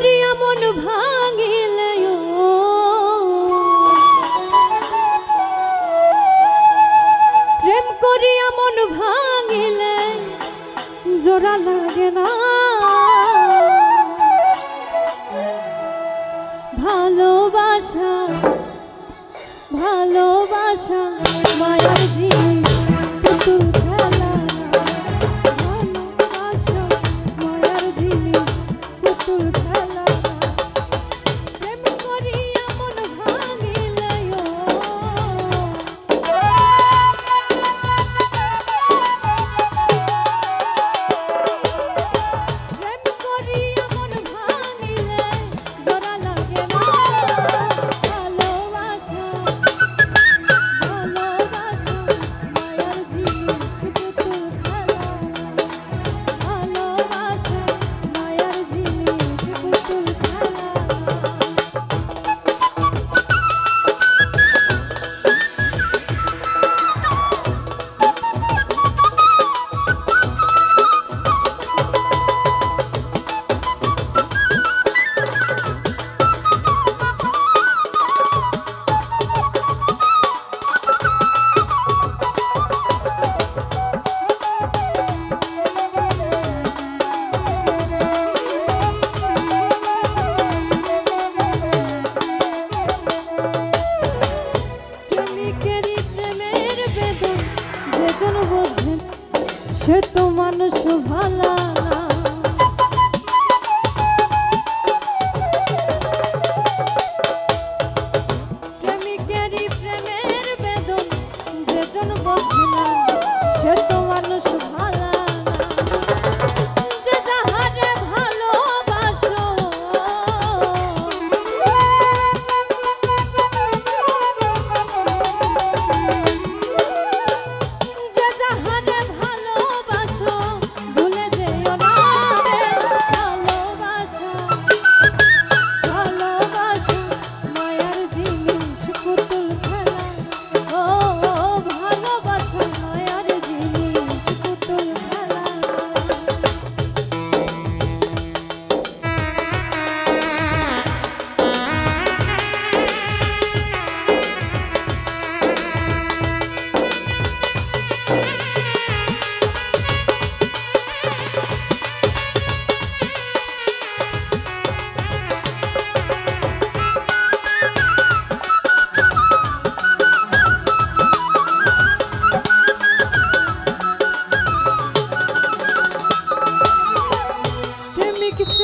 করিয়া মন ভাঙিল প্রেম করিয়া মন ভাঙিলে জোড়া লাগে না। ভালোবাসা ভালোবাসা মায়ের জীবন। সে তো মানুষ ভালা না।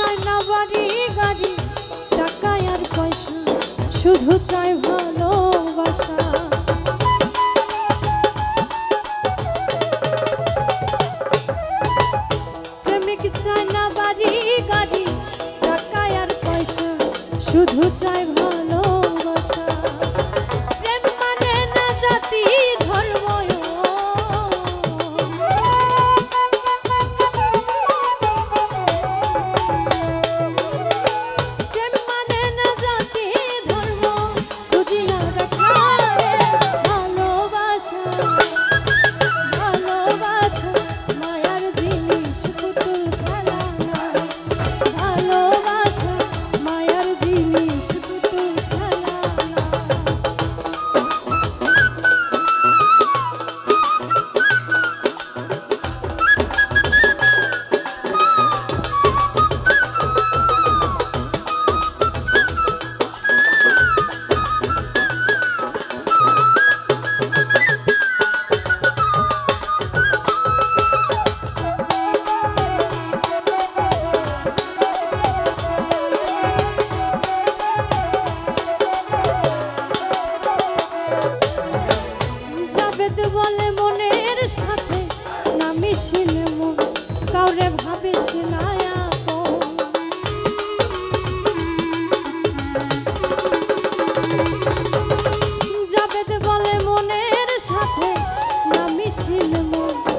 চায় বাড়ি গাড়ি টাকা আর পয়সা শুধু চাই ভালোবাসা। করে ভাবিস না বলে মনের সাথে না মিশিল মন।